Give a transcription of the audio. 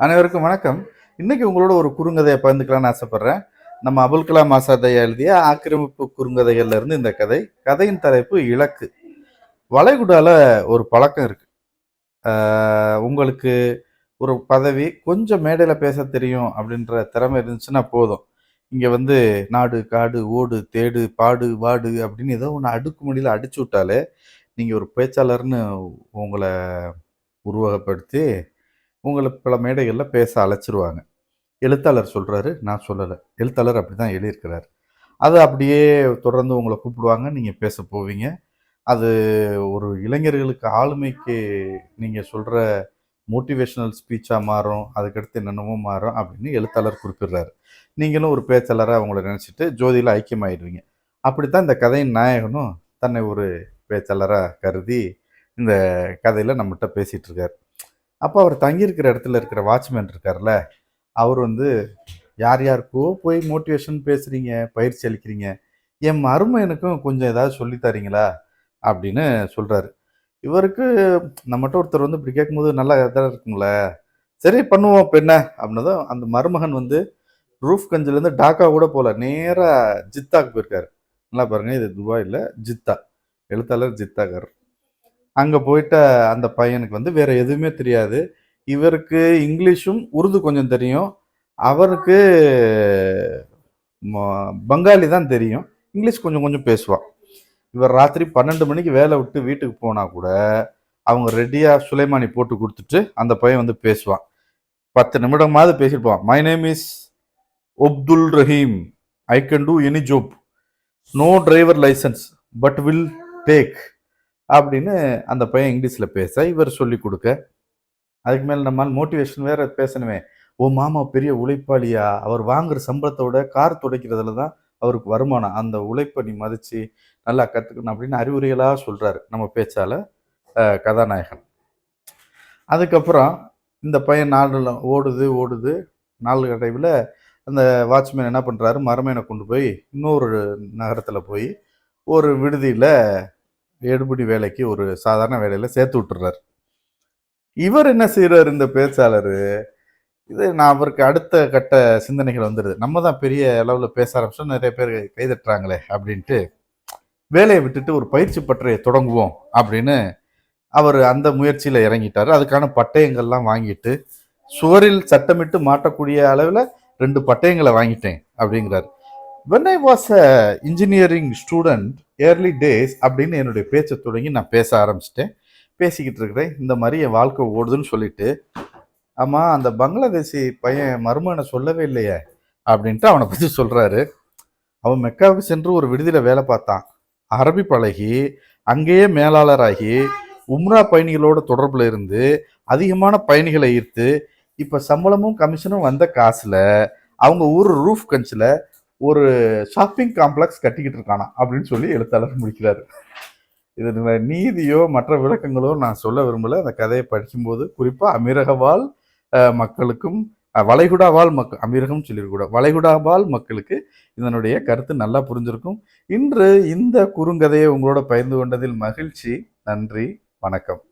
அனைவருக்கும் வணக்கம். இன்னைக்கு உங்களோட ஒரு குறுங்கதையை பகிர்ந்துக்கலாம்னு ஆசைப்படுறேன். நம்ம அபுல் கலாம் ஆசாத் ஐயா எழுதிய ஆக்கிரமிப்பு குறுங்கதைகள்ல இருந்து இந்த கதை கதையின் தலைப்பு இலக்கு. வளைகுடால ஒரு பழக்கம் இருக்கு. உங்களுக்கு ஒரு பதவி கொஞ்சம் மேடையில் பேச தெரியும் அப்படின்ற திறமை இருந்துச்சுன்னா போதும். இங்கே வந்து நாடு காடு ஓடு தேடு பாடு வாடு அப்படின்னு ஏதோ ஒன்று அடுக்குமடியில் அடிச்சு விட்டாலே நீங்கள் ஒரு பேச்சாளர்னு உங்களை உருவகப்படுத்தி உங்களை பல மேடைகளில் பேச அழைச்சிருவாங்க. எழுத்தாளர் சொல்கிறாரு நான் சொல்லலை. எழுத்தாளர் அப்படி தான் எழுதியிருக்கிறார். அது அப்படியே தொடர்ந்து உங்களை கூப்பிடுவாங்க நீங்கள் பேச போவீங்க. அது ஒரு இளைஞர்களுக்கு ஆளுமைக்கு நீங்கள் சொல்கிற மோட்டிவேஷனல் ஸ்பீச்சாக மாறும் அதுக்கடுத்து என்னென்னமோ மாறும் அப்படின்னு எழுத்தாளர் குறிப்பிடுறாரு. நீங்களும் ஒரு பேச்சாளராக அவங்கள நினச்சிட்டு ஜோதியில் ஐக்கியமாயிடுவீங்க. அப்படித்தான் இந்த கதையின் நாயகனும் தன்னை ஒரு பேச்சாளராக கருதி இந்த கதையில் நம்மகிட்ட பேசிகிட்ருக்கார் அப்போ அவர் தங்கியிருக்கிற இடத்துல இருக்கிற வாட்ச்மேன் இருக்கார்ல அவர் வந்து யார் யாருக்கோ போய் மோட்டிவேஷன் பேசுகிறீங்க பயிற்சி அளிக்கிறீங்க என் மருமையனுக்கும் கொஞ்சம் ஏதாவது சொல்லி தரீங்களா? அப்படின்னு சொல்கிறாரு இவருக்கு நம்மகிட்ட ஒருத்தர் வந்து இப்படி கேட்கும்போது நல்லா இதாக இருக்குங்கள சரி பண்ணுவோம் இப்போ என்ன அப்படின்னதும் அந்த மருமகன் வந்து ரூஃப் கஞ்சிலேருந்து டாக்கா கூட போகல நேராக ஜித்தாக்கு போயிருக்காரு. நல்லா பாருங்க இது துபாயில் ஜித்தா எழுத்தாளர் ஜித்தாகர். அங்கே போயிட்ட அந்த பையனுக்கு வந்து வேற எதுவுமே தெரியாது. இவருக்கு இங்கிலீஷும் உருது கொஞ்சம் தெரியும். அவருக்கு பங்காளி தான் தெரியும். இங்கிலீஷ் கொஞ்சம் கொஞ்சம் பேசுவான் இவர் ராத்திரி பன்னெண்டு மணிக்கு வேலை விட்டு வீட்டுக்கு போனால் கூட அவங்க ரெடியாக சுலைமானி போட்டு கொடுத்துட்டு அந்த பையன் வந்து பேசுவான். பத்து நிமிடமாவது பேசியிருப்பான் my name is Abdul Rahim I can do any job no driver licence but will take அப்படின்னு அந்த பையன் இங்கிலீஷில் பேச இவர் சொல்லி கொடுக்க. அதுக்கு மேலே நம்மால் மோட்டிவேஷன் வேற பேசணுமே. ஓ மாமா பெரிய உழைப்பாளியா? அவர் வாங்குற சம்பளத்தோட கார் துடைக்கிறதுல தான் அவருக்கு வருமானம். அந்த உழைப்பை நீ மதித்து நல்லா கற்றுக்கணும் அப்படின்னு அறிவுரைகளாக சொல்கிறாரு நம்ம பேச்சால் கதாநாயகன். அதுக்கப்புறம் இந்த பையன் நாளில் ஓடுது ஓடுது. நாலு கடைவில் அந்த வாட்ச்மேன் என்ன பண்ணுறாரு மரமேனை கொண்டு போய் இன்னொரு நகரத்தில் போய் ஒரு விடுதியில் ஏடுபடி வேலைக்கு ஒரு சாதாரண வேலையில் சேர்த்து விட்டுறாரு இவர் என்ன செய்கிறார் இந்த பேச்சாளர்? இது நான் அவருக்கு அடுத்த கட்ட சிந்தனைகள் வந்துடுது நம்ம தான் பெரிய அளவில் பேச ஆரம்பிச்சோம். நிறைய பேர் கைதட்டுறாங்களே அப்படின்ட்டு வேலையை விட்டுட்டு ஒரு பயிற்சி பட்டறையை தொடங்குவோம் அப்படின்னு அவர் அந்த முயற்சியில் இறங்கிட்டார். அதுக்கான பட்டயங்கள்லாம் வாங்கிட்டு சுவரில் சட்டமிட்டு மாட்டக்கூடிய அளவில் ரெண்டு பட்டயங்களை வாங்கிட்டேன் அப்படிங்கிறார். When I was a engineering student early days அப்படின்னு என்னுடைய பேச்சை தொடங்கி நான் பேச ஆரம்பிச்சிட்டேன். பேசிக்கிட்டு இருக்கிறேன். இந்த மாதிரி என் வாழ்க்கை ஓடுதுன்னு சொல்லிட்டு ஆமாம் அந்த பங்களாதேசி பையன் மருமனை சொல்லவே இல்லையே அப்படின்ட்டு அவனை பற்றி சொல்கிறாரு அவன் மெக்காவுக்கு சென்று ஒரு விடுதியில் வேலை பார்த்தான். அரபி பழகி அங்கேயே மேலாளராகி உம்ரா பயணிகளோட தொடர்பில் இருந்து அதிகமான பயணிகளை ஈர்த்து இப்போ சம்பளமும் கமிஷனும் வந்த காசில் அவங்க ஊர் ரூஃப் கஞ்சில் ஒரு ஷாப்பிங் காம்ப்ளெக்ஸ் கட்டிக்கிட்டு இருக்கானா அப்படின்னு சொல்லி எழுத்தாளர் முடிக்கிறாரு. இது நீதியோ மற்ற விளக்கங்களோ நான் சொல்ல விரும்பல. அந்த கதையை படிக்கும்போது குறிப்பாக அமீரகவாழ் மக்களுக்கும் வளைகுடாவால் மக்கள் அமீரகம் சொல்லியிருக்கூட வளைகுடாவால் மக்களுக்கு இதனுடைய கருத்து நல்லா புரிஞ்சிருக்கும். இன்று இந்த குறுங்கதையை உங்களோட பகிர்ந்து கொண்டதில் மகிழ்ச்சி. நன்றி. வணக்கம்.